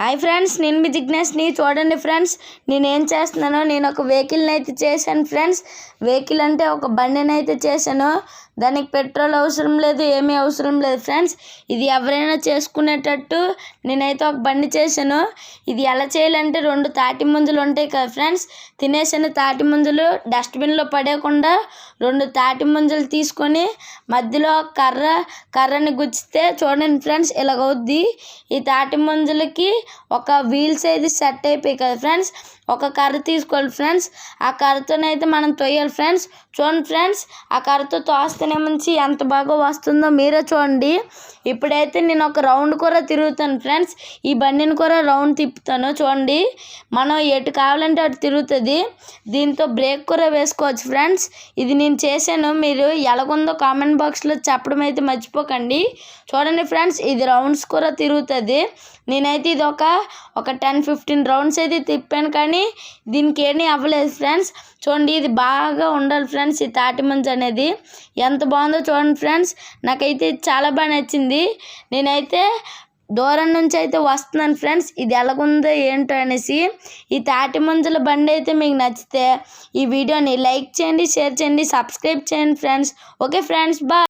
Hi friends నేను మీ జిజ్ఞాస్ని చూడండి friends. నేను ఏం చేస్తున్నానో నేను ఒక వెహికల్ని అయితే చేశాను ఫ్రెండ్స్. వెహికల్ అంటే ఒక బండిని అయితే చేశాను. దానికి పెట్రోల్ అవసరం లేదు ఏమీ అవసరం లేదు. ఫ్రెండ్స్ ఇది ఎవరైనా చేసుకునేటట్టు నేనైతే ఒక బండి చేశాను. ఇది ఎలా చేయాలంటే రెండు తాటి ముంజలు ఉంటాయి కదా ఫ్రెండ్స్ తినేసిన తాటి ముంజలు డస్ట్బిన్లో పడేయకుండా రెండు తాటి ముంజలు తీసుకొని మధ్యలో ఒక కర్ర కర్రని గుచ్చితే చూడండి ఫ్రెండ్స్ ఇలాగవుద్ది ఈ తాటి ముంజలకి ఒక వీల్స్ అయితే సెట్ అయిపోయి కదా ఫ్రెండ్స్ ఒక కర్ర తీసుకోవాలి ఫ్రెండ్స్. ఆ కర్రతోనైతే మనం తొయ్యాలి ఫ్రెండ్స్. చూడండి ఫ్రెండ్స్ ఆ కర్రతో తోస్తేనే మంచి ఎంత బాగా వస్తుందో మీరే చూడండి. ఇప్పుడైతే నేను ఒక రౌండ్ కూడా తిరుగుతాను ఫ్రెండ్స్. ఈ బండిని కూడా రౌండ్ తిప్పుతాను చూడండి. మనం ఎటు కావాలంటే అటు తిరుగుతుంది. దీంతో బ్రేక్ కూడా వేసుకోవచ్చు ఫ్రెండ్స్. ఇది నేను చేశాను. మీరు ఎలాగుందో కామెంట్ బాక్స్లో చెప్పడం అయితే మర్చిపోకండి. చూడండి ఫ్రెండ్స్ ఇది రౌండ్స్ కూడా తిరుగుతుంది. నేనైతే ఇది ఒక ఒక టెన్ ఫిఫ్టీన్ రౌండ్స్ అయితే తిప్పాను కానీ దీనికి ఏమీ అవ్వలేదు ఫ్రెండ్స్. చూడండి ఇది బాగా ఉండాలి ఫ్రెండ్స్ ఈ తాటి మంచి అనేది. ఎంత బాగుందో చూడండి ఫ్రెండ్స్. నాకైతే చాలా బాగా నచ్చింది. నేనైతే దూరం నుంచి అయితే వస్తున్నాను ఫ్రెండ్స్. ఇది ఎలాగుందో ఏంటో అనేసి ఈ తాటి మంజుల బండి అయితే మీకు నచ్చితే ఈ వీడియోని లైక్ చేయండి షేర్ చేయండి సబ్స్క్రైబ్ చేయండి ఫ్రెండ్స్. Okay friends bye.